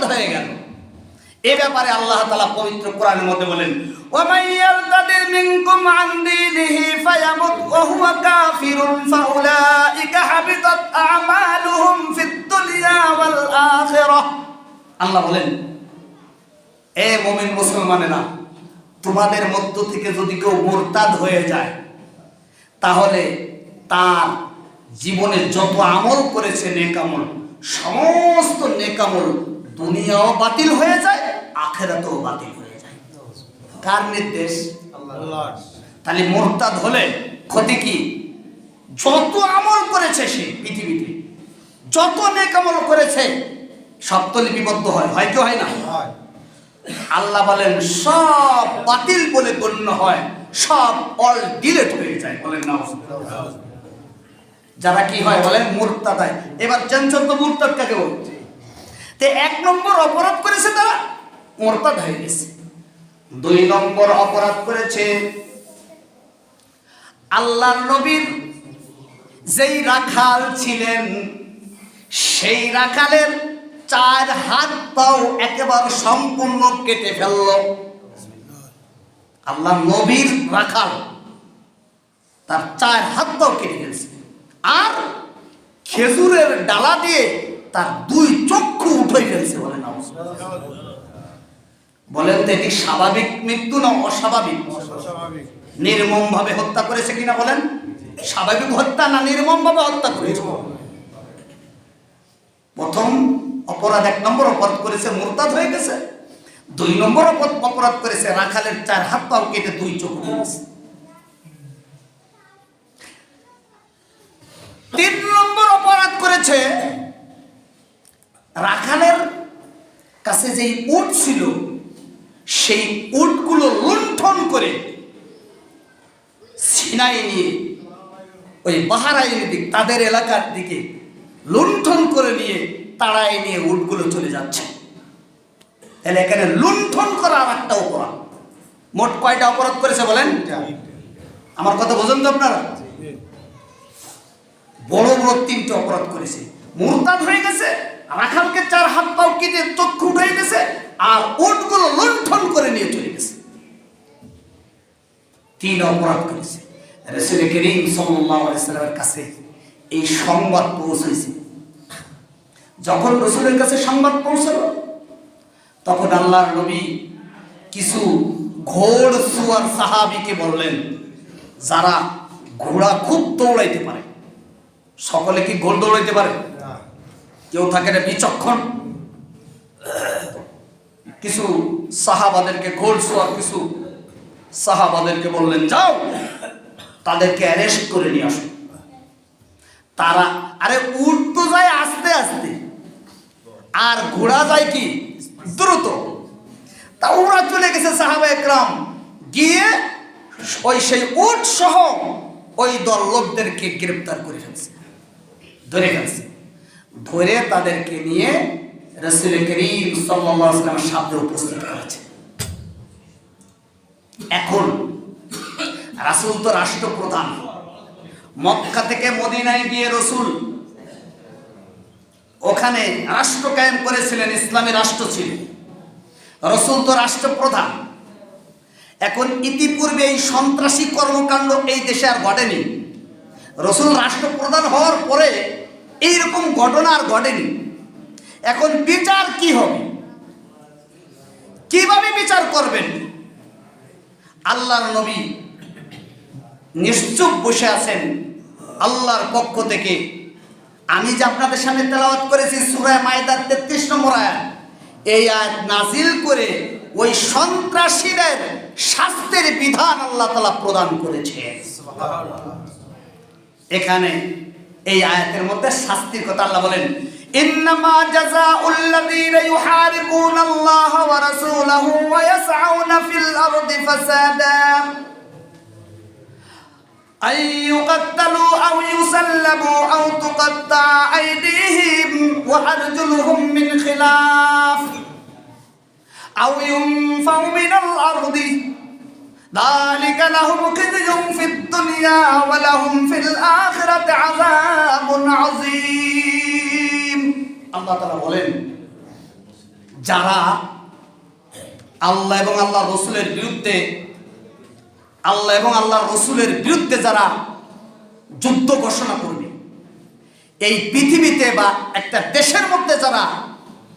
বরবাদ হয়ে গেল। এ ব্যাপারে আল্লাহ তালা পবিত্র কোরআনের মধ্যে বলেন আল্লাহ বলেন, এ মোমিন মুসলমানেরা মানে তোমাদের মধ্য থেকে যদি কেউ মোরতাদ হয়ে যায়, তাহলে তার জীবনে যত আমল করেছে নেকামল সমস্ত নেকামল দুনিয়াও বাতিল হয়ে যায় আখেরাতেও বাতিল হয়ে যায়। কার নির্দেশ? তাহলে মোরতাদ হলে ক্ষতি কি? যত আমল করেছে সে পৃথিবীতে যত নেক আমল করেছে সব তো লিপিবদ্ধ হয় হয় কি হয় না? আল্লাহ বলেন সব বাতিল বলে গণ্য হয় সব অল ডিলেট হয়ে যায় বলেন না যারা কি হয় বলেন মুরতাদায়। এবার জানছেন তো মুরতাদ কাকে বলছে? তে এক নম্বর অপরাধ করেছে তারা মুরতাদ হয়ে গেছে। দুই নম্বর অপরাধ করেছে আল্লাহ নবীর যেই রাখাল ছিলেন, সেই রাখালের চার হাত পাও একেবারে সম্পূর্ণ কেটে ফেলল। আল্লাহ নবীর রাখাল তার চার হাত পাও কেটে ফেলছে। আর খেজুরের ডালা দিয়ে তার দুই চক্ষু উঠে ফেলছে বলেন বলেন তো এটি স্বাভাবিক মৃত্যু না অস্বাভাবিক? নির্মম ভাবে হত্যা করেছে কিনা বলেন? স্বাভাবিক হত্যা না নির্মম ভাবে হত্যা করেছে? প্রথম অপরাধ এক নম্বর অপরাধ করেছে মোরতাদ হয়ে গেছে। দুই নম্বর অপরাধ করেছে রাখালের চার হাত পাও কেটে দুই চোখ তিন নম্বর অপরাধ করেছে রাখালের কাছে যেই উট ছিল, সেই উটগুলো লুণ্ঠন করে সিনাই নিয়ে ওই বাহারাইন দিক, তাদের এলাকার দিকে লুণ্ঠন করে নিয়ে তাড়াই নিয়ে উটগুলো চলে যাচ্ছে। তাহলে এখানে লুণ্ঠন করা আর একটা অপরাধ। মোট কয়টা অপরাধ করেছে বলেন? আমার কথা বোঝেন তো আপনারা? বড় বড় তিনটে অপরাধ করেছে। মুরতাদ হয়ে গেছে রাখালকে চার হাত পাও কেটে চক্ষু উঠে গেছে আর উটগুলো লুণ্ঠন করে নিয়ে চলে গেছে। তিন অপরাধ করেছে। রসুল করিম সাল্লামের কাছে এই সংবাদ পৌঁছেছে। যখন রসুলের কাছে সংবাদ পৌঁছালো, তখন আল্লাহর নবী কিছু ঘোড় সুয়ার সাহাবিকে বললেন, যারা ঘোড়া খুব দৌড়াইতে পারে, সকলে কি ঘোড় দৌড়াইতে পারে? কেউ থাকে না বিচক্ষণ। কিছু সাহাবাদেরকে ঘোড় সুয়ার কিছু সাহাবাদেরকে বললেন, যাও, তাদেরকে অ্যারেস্ট করে নিয়ে আসো। তারা, আরে উঠ তো যায় আস্তে আস্তে, আর ঘোড়া যায় কি? দ্রুত। তা ওরা চলে গেছে সাহাবা একরাম। গিয়ে ওই সেই উট সহ ওই দল লোকদেরকে গ্রেপ্তার করে ফেলছে, ধরে ফেলছে। ধরে তাদেরকে নিয়ে রসুল করিম সাল্লামের সামনে উপস্থিত করেছে এখন রাসুল তো রাষ্ট্রপ্রধান মক্কা থেকে মদিনায় গিয়ে রসুল ওখানে রাষ্ট্র কায়েম করেছিলেন, ইসলামী রাষ্ট্র ছিল। রসুল তো রাষ্ট্রপ্রধান এখন ইতিপূর্বে এই সন্ত্রাসী কর্মকাণ্ড এই দেশে আর ঘটেনি। রসুল রাষ্ট্রপ্রধান হওয়ার পরে এইরকম ঘটনা আর ঘটেনি। এখন বিচার কি হবে? কীভাবে বিচার করবেন? আল্লাহর নবী নিশ্চুপ বসে আছেন আল্লাহর পক্ষ থেকে। আমি যে আপনাদের সামনে তেলাওয়াত করেছি সুরায় মায়দার তেত্রিশ নম্বর আয়াত এই আয়াত নাজিল করে ওই সন্ত্রাসীদের শাস্তির বিধান আল্লাহ তালা প্রদান করেছে এখানে এই আয়াতের মধ্যে শাস্তির কথা আল্লাহ বলেন إنما جزاء الذين يحاربون الله ورسوله ويسعون في الأرض فسادا أن يقتلوا أو يسلبوا أو تقطع أيديهم وأرجلهم من خلاف أو ينفوا من الأرض ذلك لهم خزي في الدنيا ولهم في الآخرة عذاب عظيم الله تعالى বলেন যারা আল্লাহ এবং আল্লাহ রসুলের বিরুদ্ধে আল্লাহ এবং আল্লাহ রসুলের বিরুদ্ধে যারা যুদ্ধ ঘোষণা করবে এই পৃথিবীতে বা একটা দেশের মধ্যে যারা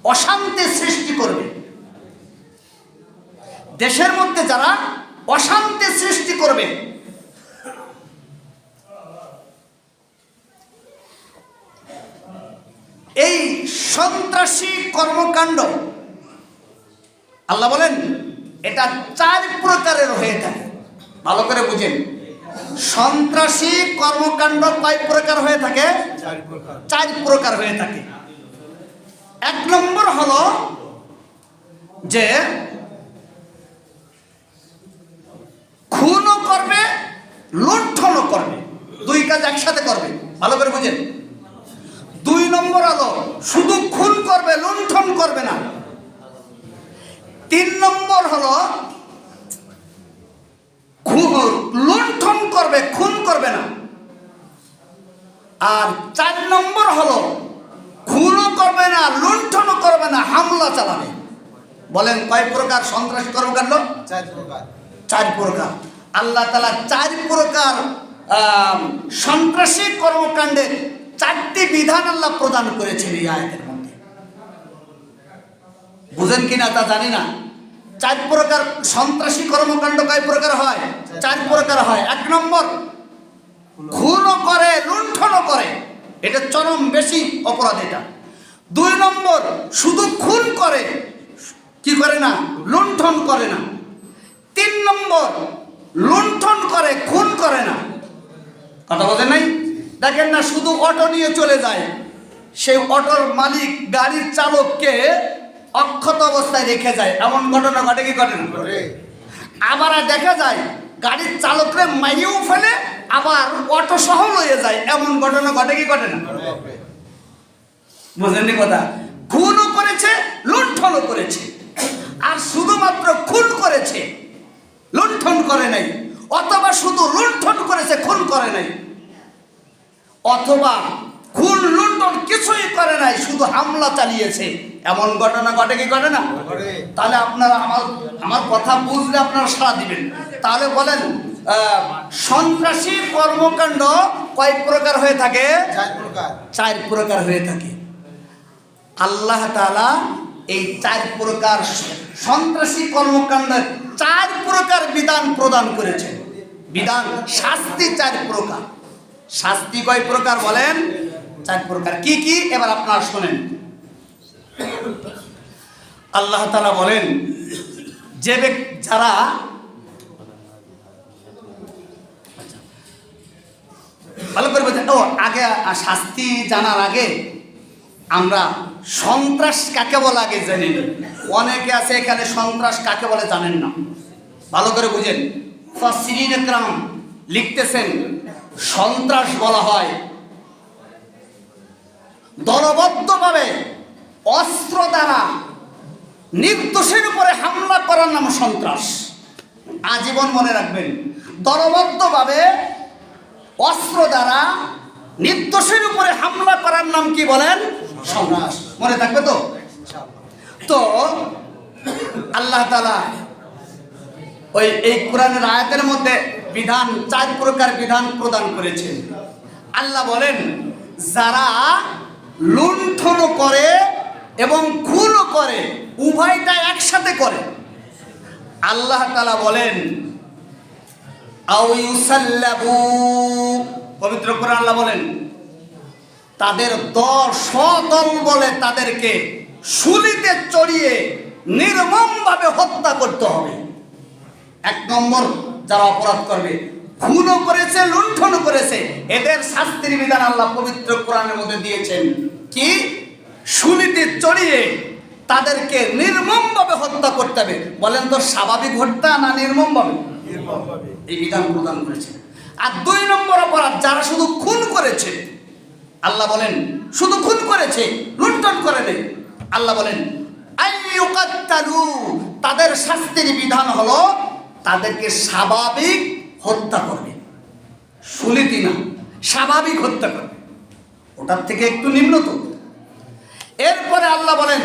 অশান্তি সৃষ্টি করবে দেশের মধ্যে যারা অশান্তি সৃষ্টি করবে। এই সন্ত্রাসী কর্মকাণ্ড আল্লাহ বলেন এটা চার প্রকারের হয়ে থাকে। ভালো করে বুঝেন। সন্ত্রাসী কর্মকাণ্ড কয় প্রকার হয়ে থাকে? চার প্রকার। হয়ে থাকে। এক নম্বর হলো যে খুনও করবে, লুণ্ঠনও করবে। দুই কাজ একসাথে করবে, ভালো করে বুঝেন। দুই নম্বর আলো, শুধু খুন করবে, লুণ্ঠন করবে না। তিন নম্বর হলো লুণ্ঠন করবে, খুন করবে না। আর চার নম্বর হলো, খুনও করবে না, লুণ্ঠনও করবে না, হামলা চালাবে। বলেন কয় প্রকার সন্ত্রাসী কর্মকাণ্ড? চার প্রকার। চার প্রকার। আল্লাহ তালা চার প্রকার সন্ত্রাসী কর্মকাণ্ডের চারটি বিধান আল্লাহ প্রদান করেছেন এই আয়াতের মধ্যে। বুঝেন কিনা তা জানি না। চার প্রকার সন্ত্রাসী কর্মকাণ্ড কয় প্রকার হয়? চার প্রকার হয়। এক নম্বর, খুনও করে, লুণ্ঠনও করে। এটা চরম বেশি অপরাধ এটা। দুই নম্বর, শুধু খুন করে, কি করে না? লুণ্ঠন করে না। তিন নম্বর লুণ্ঠন করে খুন করে না। কথা বলতে নাই? দেখেন না শুধু অটো নিয়ে চলে যায়। সেই অটোর মালিক গাড়ির চালককে অক্ষত অবস্থায় রেখে যায়। এমন ঘটনা ঘটে কি ঘটে না? আবার দেখা যায় গাড়ির চালকরে মাইয়েও ফেলে আবার অটো সহ লয়ে যায়। এমন ঘটনা ঘটে কি ঘটে না? করে কথা? খুনও করেছে লুণ্ঠনও করেছে। আর শুধুমাত্র খুন করেছে লুণ্ঠন করে নাই অথবা শুধু লুণ্ঠন করেছে খুন করে নাই। অথবা খুন লুণ্ঠন কিছুই করে নাই শুধু হামলা চালিয়েছে। এমন ঘটনা ঘটে কি ঘটে না? তাহলে আপনারা আমার আমার কথা বুঝলে আপনারা সাড়া দিবেন। তাহলে বলেন সন্ত্রাসী কর্মকাণ্ড কয় প্রকার হয়ে থাকে? চার প্রকার হয়ে থাকে। আল্লাহ তাআলা এই চার প্রকার সন্ত্রাসী কর্মকাণ্ডের চার প্রকার বিধান প্রদান করেছেন বিধান, শাস্তি চার প্রকার। শাস্তি কয় প্রকার বলেন? চার প্রকার। কি কি? এবার আপনারা শোনেন। আল্লাহ তাআলা বলেন, যে যারা ভালো করে বলছেন ও, আগে শাস্তি জানার আগে আমরা সন্ত্রাস কাকে বলে আগে জানি অনেকে আছে এখানে সন্ত্রাস কাকে বলে জানেন না। ভালো করে বুঝেন। ফসিরিন লিখতেছেন, সন্ত্রাস বলা হয়। দলবদ্ধভাবে অস্ত্র দ্বারা নির্দোষের উপরে হামলা করার নাম সন্ত্রাস। আজীবন মনে রাখবেন, দলবদ্ধভাবে অস্ত্র দ্বারা নির্দোষের উপরে হামলা করার নাম কি বলেন? সন্ত্রাস। মনে থাকবে তো? তো, আল্লাহ তালা ওই, এই কোরআনের আয়াতের মধ্যে বিধান, চার প্রকার বিধান প্রদান করেছেন আল্লাহ বলেন, যারা লুণ্ঠনও করে এবং খুনও করে, উভয়টা একসাথে করে। আল্লাহ তালা বলেন পবিত্র কোরআন আল্লাহ বলেন, তাদের দল বলে তাদেরকে শুলিতে চড়িয়ে নির্মমভাবে হত্যা করতে হবে। এক নম্বর যারা অপরাধ করবে খুনও করেছে লুণ্ঠনও করেছে এদের শাস্তির বিধান আল্লাহ পবিত্র কোরআনের মধ্যে দিয়েছেন। কি? শুলিতে চড়িয়ে তাদেরকে নির্মমভাবে হত্যা করতে হবে। বলেন তো স্বাভাবিক হত্যা না নির্মমভাবে? নির্মমভাবে। এই বিধান প্রদান করেছে আর দুই নম্বর অপরাধ যারা শুধু খুন করেছে আল্লাহ বলেন শুধু খুন করেছে লুণ্ঠন করে নেই। আল্লাহ বলেন তাদের শাস্তির বিধান হলো তাদেরকে স্বাভাবিক হত্যা করবে। সুলিতি না, স্বাভাবিক হত্যা করবে। ওটার থেকে একটু নিম্নত এরপরে আল্লাহ বলেন,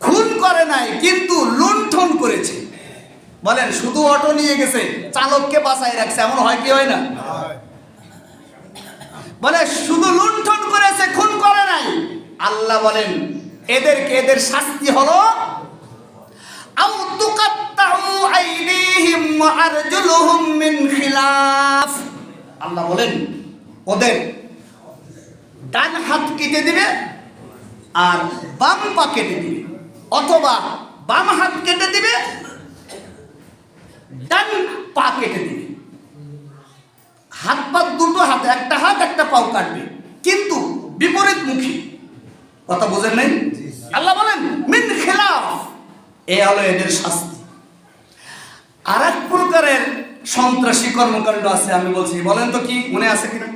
খুন করে নাই, কিন্তু লুণ্ঠন করেছে। বলেন, শুধু অটো নিয়ে গেছে, চালককে বাঁচাই রাখছে, এমন হয় কি হয় না? বলে, শুধু লুণ্ঠন করেছে, খুন করে নাই। আল্লাহ বলেন, এদেরকে, এদের শাস্তি হলো আরজুলুহুম মিন খিলাফ। আল্লাহ বলেন ওদের ডান হাত কেটে দিবে আর বাম পা কেটে দিবে অথবা বাম হাত কেটে দিবে ডান পা কেটে দিবে। হাত পা দুটো হাত একটা হাত একটা পাও কাটবে কিন্তু বিপরীত মুখী কথা বোঝেন নাই? আল্লাহ বলেন মিন খেলাফ। এ হলো এদের শাস্তি। আর এক প্রকারের সন্ত্রাসী কর্মকাণ্ড আছে, আমি বলছি, বলেন তো কি, মনে আছে কিনা?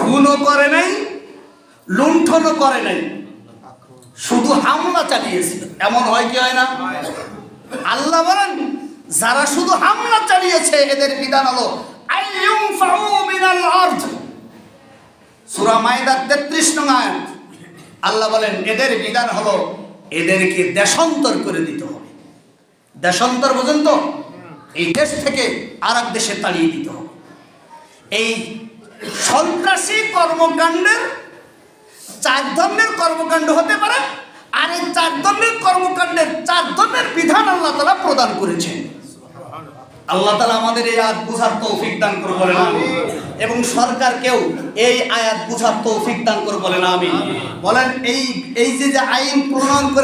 খুনও করে নাই, লুণ্ঠনও করে নাই, শুধু হামলা চালিয়েছে। এমন হয় কি হয় না? আল্লাহ বলেন, যারা শুধু হামলা চালিয়েছে, এদের বিধান হলো সূরা মাইদা 33 নং আয়াত। আল্লাহ বলেন, এদের বিধান হলো, এদেরকে দেশান্তর করে দিতে দেশান্তর বোঝেন তো এই দেশ থেকে আর এক দেশে তাড়িয়ে দিতে এই সন্ত্রাসী কর্মকাণ্ডের, চার ধরনের কর্মকাণ্ড হতে পারে, আর এই চার ধরনের কর্মকাণ্ডের চার ধরনের বিধান আল্লাহ তালা প্রদান করেছেন। আল্লাহ তালা আমাদের এই আয়াত বুঝার তৌফিক দান করে বলেন আমি এবং সরকারকেও এই আয়াত বুঝার তৌফিক দান করে বলেন আমি বলেন এই এই যে যে আইন প্রণয়ন করে